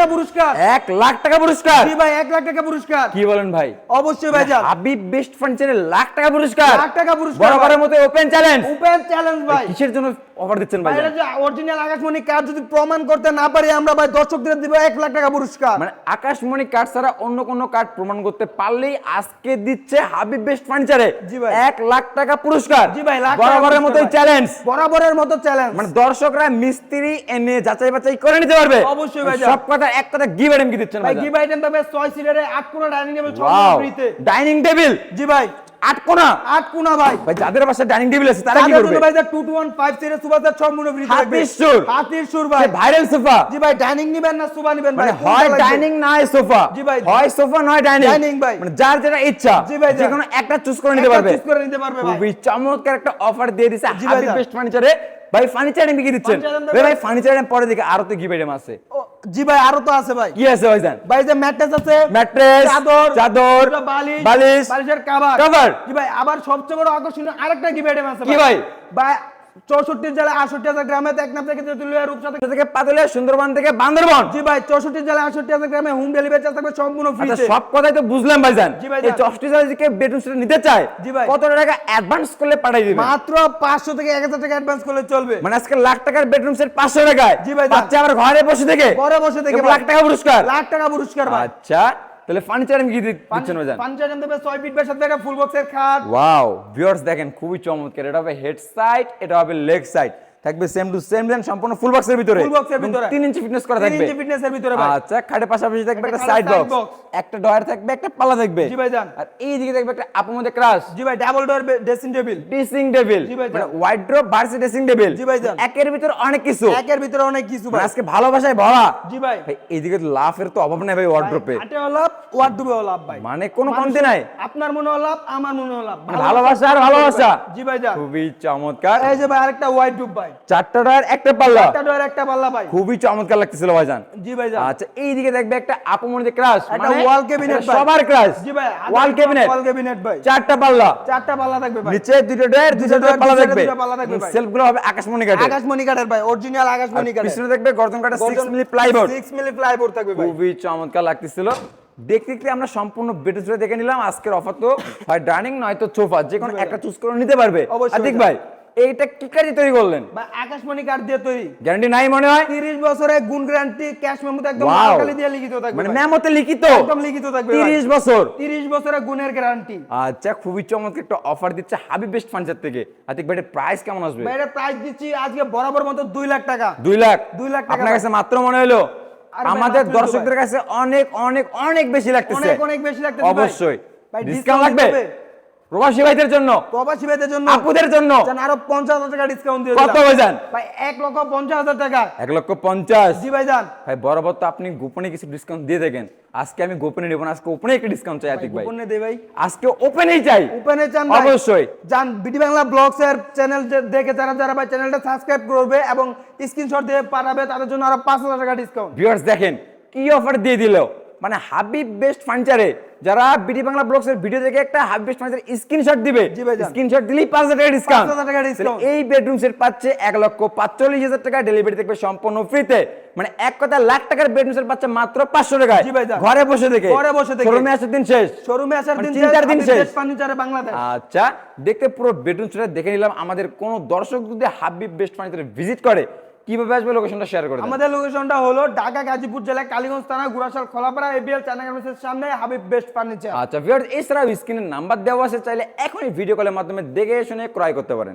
টাকা পুরস্কার। এক লাখ টাকা পুরস্কার। জি ভাই লাখ টাকা পুরস্কার। কি বলেন ভাই? অবশ্যই ভাই যান। হাবিব বেস্ট ফার্নিচারে লাখ টাকা পুরস্কার। লাখ টাকা পুরস্কার বরাবরের মতো ওপেন চ্যালেঞ্জ ওপেন চ্যালেঞ্জ ভাই। কিসের জন্য অফার দিচ্ছেন ভাই এটা যে অরিজিনাল আকাশমণি কার্ড যদি প্রমাণ করতে না পারি আমরা ভাই দর্শকদের দিব লাখ টাকা পুরস্কার। মানে আকাশমণি কার্ড ছাড়া অন্য কোনো কার্ড প্রমাণ করতে পারলেই আজকে দিচ্ছে হাবিব বেস্ট ফার্নিচারে জি ভাই। এক লাখ টাকা পুরস্কার। জি ভাই লাখ বরাবরের মতোই চ্যালেঞ্জ বরাবরের মতো চ্যালেঞ্জ মানে দর্শকরা মিস্ত্রি এনে যাচাই বাছাই করে নিতে পারবে। অবশ্যই ভাই। সব কথা এক কথা গিভ আইটেম কি দিচ্ছেন ভাই ভাই? গিভ আইটেম পাবে 6 সিটারে 8 কোণা ডাইনিং টেবিল ফ্রিতে ডাইনিং টেবিল জি ভাই। আট 8 কোণা ভাই। ভাই যাদের বাসায় ডাইনিং টেবিল আছে তারা কি করবে? ভাই 2215 সিটার সুপার সেট সম্পূর্ণ ফ্রিতে হাতির সুর। হাতির সুর ভাই। Viral sofa. জি ভাই ডাইনিং নিবেন না সুবা নিবেন ভাই মানে হয় লাগবে? Dining sofa. জি ভাই। হয় সোফা নয় ডাইনিং Dining ভাই। মানে যার যেটা ইচ্ছা জি ভাই, যে কোনো একটা চুজ করে নিতে পারবে। choose করে নিতে পারবে ভাই। খুবই চমৎকার একটা অফার দিয়ে দিছে হাবিব বেস্ট ফার্নিচারে ভাই ফার্নিচার এমনি কি দিচ্ছেন? ভাই ভাই ভাই- পরে দিকে আরও তো গিভ আইটেম আছে জি ভাই আরও তো আছে ভাই। কি আছে ভাইজান? ভাই যে ম্যাট্রেস আছে ম্যাট্রেস চাদর চাদর বালিশ বালিশ বালিশের কভার কভার জি ভাই আবার সবচেয়ে বড় আকর্ষণীয় আরেকটা গিফট আইটেম আছে কি ভাই? ভাই চৌষট্টি জেলা আটষট্টি হাজার গ্রামে এক নাম থেকে তেতুলিয়া রূপসা থেকে পাতুলিয়া সুন্দরবন থেকে বান্দরবন। জি ভাই চৌষট্টি জেলা আটষট্টি হাজার গ্রামে হোম ডেলিভারি চার্জ থাকবে সম্পূর্ণ আচ্ছা ফ্রিতে। সব কথাই তো বুঝলাম ভাইজান। জি ভাই, এই যান। চষ্টি থেকে বেডরুম সেট নিতে চায় জি ভাই। কত টাকা অ্যাডভান্স করলে পাঠিয়ে দিবেন মাত্র পাঁচশো থেকে এক হাজার টাকা অ্যাডভান্স করলে চলবে। মানে আজকে লাখ টাকার বেডরুম সেট পাঁচশো টাকায়। জি ভাই। বাচ্চা আবার ঘরে বসে থেকে। ঘরে বসে থেকে লাখ টাকা পুরস্কার। লাখ টাকা পুরস্কার আচ্ছা তাহলে ফার্নিচার আমি কি দিচ্ছেন ফার্নিচার দেবে ফিট সাথে একটা ফুল বক্সের খাট। ওয়াও ভিউয়ার্স দেখেন খুবই চমৎকার। এটা হবে হেড সাইড এটা হবে লেগ সাইড থাকবে সেম টু সেম দেন সম্পূর্ণ ফুল বক্সের ভিতরে। এর এবং ভিতরে। তিন ইঞ্চি ফিটনেস করা থাকবে। ইঞ্চি fitness এর ভিতরে ভাই। আচ্ছা খাটের পাশাপাশি থাকবে একটা সাইড বক্স একটা ডয়ার থাকবে একটা পাল্লা থাকবে। জি ভাই, যান। আর এই দিকে থাকবে একটা আপু মধ্যে ক্রাশ জি ভাই double door dressing table dressing table জি ভাই, মানে যান। ওয়াইড্রোব ভার্সি ড্রেসিং টেবিল জি ভাই, যান। একের ভিতর অনেক কিছু। একের ভিতরে অনেক কিছু মানে ভাই। আজকে ভালোবাসায় ভরা। জি ভাই। ভাই এইদিকে তো লাফের তো অভাব নাই ভাই ওয়ার্ড্রোপে হাটে লাভ ওয়ার্ডরোবে লাভ ভাই। মানে কোনো কমতি নাই। আপনার মনে লাভ আমার মনে লাভ মানে ভালোবাসা আর ভালোবাসা। জি ভাই যা খুবই চমৎকার। এই যে ভাই আরেকটা ওয়াইড ডুব ভাই। চারটা ডয়ার একটা পাল্লা। ডোর একটা পাল্লা ভাই। খুবই চমৎকার লাগতেছিল ভাইজান। জি ভাই যা আচ্ছা এইদিকে দেখবে একটা মনে ক্রাশ একটা wall cabinet ভাই। সবার ক্রাশ জি ভাই ওয়াল ক্যাবিনেট ওয়াল ক্যাবিনেট ভাই। চারটা পাল্লা। চারটা পাল্লা থাকবে ভাই। নিচে দুটো ডয়ার দুটো ডয়ার পাল্লা থাকবে দুটো পাল্লা থাকবে ভাই। সেলফগুলো হবে আকাশমণি কাঠের। আকাশমণি কাঠের ভাই অরিজিনাল আকাশমণি কাঠের। পিছনে দেখবে গর্জন কাঠের 6 মিলি প্লাইবোর্ড 6 মিলি প্লাইবোর্ড থাকবে ভাই। খুবই চমৎকার লাগতেছিল। দেখতে দেখতে আমরা সম্পূর্ণ বেডরুম সেট দেখে নিলাম। আজকের অফার তো হয় ডাইনিং নয়তো সোফা যে কোনো একটা চুজ করে নিতে পারবে। অবশ্যই ভাই। এইটা কি কাজে তৈরি করলেন? ভাই আকাশমণি কাঠ দিয়ে তৈরি। গ্যারান্টি নাই মনে হয়? 30 বছরের গুণ গ্যারান্টি ক্যাশ মেমোতে একদম. দিয়ে লিখিত থাকবে মানে মেমোতে লিখিত? একদম লিখিত থাকবে 30 বছর? 30 বছরের গুণের গ্যারান্টি আচ্ছা খুবই চমৎকার একটা অফার দিচ্ছে হাবিব বেস্ট ফার্নিচার থেকে। আতিক ভাই প্রাইস কেমন আসবে? ভাই প্রাইস দিচ্ছি আজকে বরাবর মতো 2 লাখ টাকা। দুই লাখ? দুই লাখ টাকা আপনার কাছে মাত্র মনে হলো? আরে আমাদের দর্শকদের কাছে অনেক অনেক অনেক বেশি লাগতেছে। অনেক অনেক বেশি লাগতেছে অবশ্যই। ভাই ডিসকাউন্ট লাগবে? প্রবাসী ভাইদের জন্য প্রবাসী ভাইদের জন্য। আপুদের জন্য। জান আরও 50000 টাকা ডিসকাউন্ট দিয়ে কত দিলাম। ভাইজান? ভাই 1 লক্ষ 50000 টাকা। এক লক্ষ পঞ্চাশ? জি ভাই জান ভাই বরাবর তো আপনি গোপনে কিছু ডিসকাউন্ট দিয়ে দেখেন আজকে আমি গোপনে নেব না আজকে ওপেনে একটা ডিসকাউন্ট চাই আতিক ভাই। কোনে দে ভাই। আজকে ওপেনেই চাই। ওপেনে চান ভাই। অবশ্যই। জান বিডি বাংলা ব্লগস এর চ্যানেল দেখে যারা যারা ভাই চ্যানেলটা সাবস্ক্রাইব করবে এবং স্ক্রিনশট দিয়ে পাঠাবে তাদের জন্য আরও 5000 টাকা ডিসকাউন্ট ভিউয়ার্স দেখেন কি অফার দিয়ে দিল? মানে হাবিব বেস্ট ফার্নিচারে যারা বিডি বাংলা ব্লগস এর ভিডিও দেখে একটা বেস্ট ফার্নিচার স্ক্রিনশট দিবে স্ক্রিনশট দিলেই পাঁচ হাজার টাকা ডিসকাউন্ট 5,000 টাকা discount। এই বেডরুম সেট পাচ্ছে এক লক্ষ পাঁচচল্লিশ হাজার টাকা ডেলিভারি থাকবে সম্পূর্ণ ফ্রিতে মানে এক কথা লাখ টাকার বেডরুম সেট পাচ্ছে মাত্র পাঁচশো টাকায়। জি ভাইজান। ঘরে বসে দেখে। ঘরে বসে দেখে। শোরুমে আসার দিন শেষ। শোরুমে আসার মানে দিন তিন চার দিন শেষ। ফার্নিচারে বাংলাদেশ। আচ্ছা দেখতে পুরো বেডরুম সেটটা দেখে নিলাম। আমাদের কোন দর্শক যদি হাবিব বেস্ট ফার্নিচারে ভিজিট করে কীভাবে আসবে লোকেশনটা শেয়ার করে। আমাদের লোকেশনটা হলো ঢাকা গাজীপুর জেলা কালীগঞ্জ থানা গুড়াশাল খোলাপাড়া এবিএল চ্যানেল সামনে হাবিব বেস্ট ফার্নিচার আচ্ছা ভিউয়ার্স এছাড়াও স্ক্রিনের নাম্বার দেওয়া আছে চাইলে এখনই ভিডিও কলের মাধ্যমে দেখে শুনে ক্রয় করতে পারেন